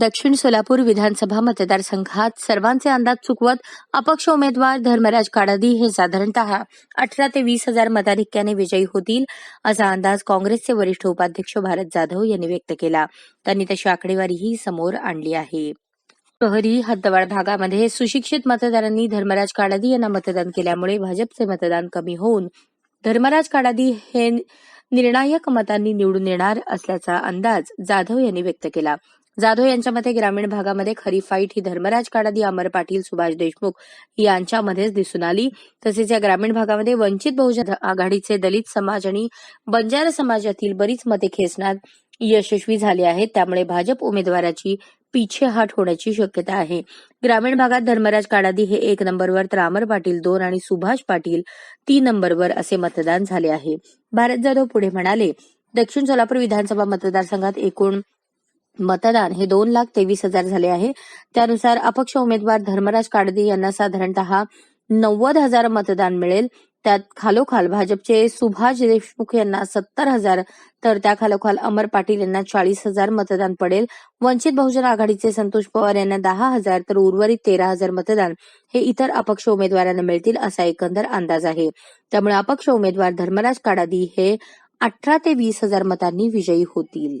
दक्षिण सोलापूर विधानसभा मतदारसंघात सर्वांचे अंदाज चुकवत अपक्ष उमेदवार धर्मराज काडादी हे साधारणतः अठरा ते वीस हजार मताधिक्याने विजयी होतील असा अंदाज काँग्रेसचे वरिष्ठ उपाध्यक्ष भारत जाधव यांनी व्यक्त केला. त्यांनी तशी आकडेवारीही समोर आणली आहे. शहरी हद्दवाड भागामध्ये सुशिक्षित मतदारांनी धर्मराज काडादी यांना मतदान केल्यामुळे भाजपचे मतदान कमी होऊन धर्मराज काडादी हे निर्णायक मतांनी निवडून येणार असल्याचा अंदाज जाधव यांनी व्यक्त केला. जाधव यांच्या मते ग्रामीण भागामध्ये खरी फाईट ही धर्मराज काडादी अमर पाटील सुभाष देशमुख यांच्यामध्येच दिसून आली. तसेच या ग्रामीण भागामध्ये वंचित बहुजन आघाडीचे दलित समाज आणि बंजारा समाजातील बरीच मते खेचण्यात यशस्वी झाले आहेत. त्यामुळे भाजप उमेदवाराची पिछेहाट होण्याची शक्यता आहे. ग्रामीण भागात धर्मराज काडादी हे एक नंबरवर तर अमर पाटील दोन आणि सुभाष पाटील तीन नंबरवर असे मतदान झाले आहे. भारत जाधव पुढे म्हणाले दक्षिण सोलापूर विधानसभा मतदारसंघात एकूण मतदान हे दोन लाख तेवीस हजार झाले आहे. त्यानुसार अपक्ष उमेदवार धर्मराज काडदी यांना साधारणतः नव्वद हजार मतदान मिळेल. त्यात खालोखाल भाजपचे सुभाष देशमुख यांना सत्तर हजार तर त्या खालोखाल अमर पाटील यांना चाळीस हजार मतदान पडेल. वंचित बहुजन आघाडीचे संतोष पवार यांना दहा हजार तर उर्वरित तेरा हजार मतदान हे इतर अपक्ष उमेदवारांना मिळतील असा एकंदर अंदाज आहे. त्यामुळे अपक्ष उमेदवार धर्मराज काडादी हे अठरा ते वीस हजार मतांनी विजयी होतील.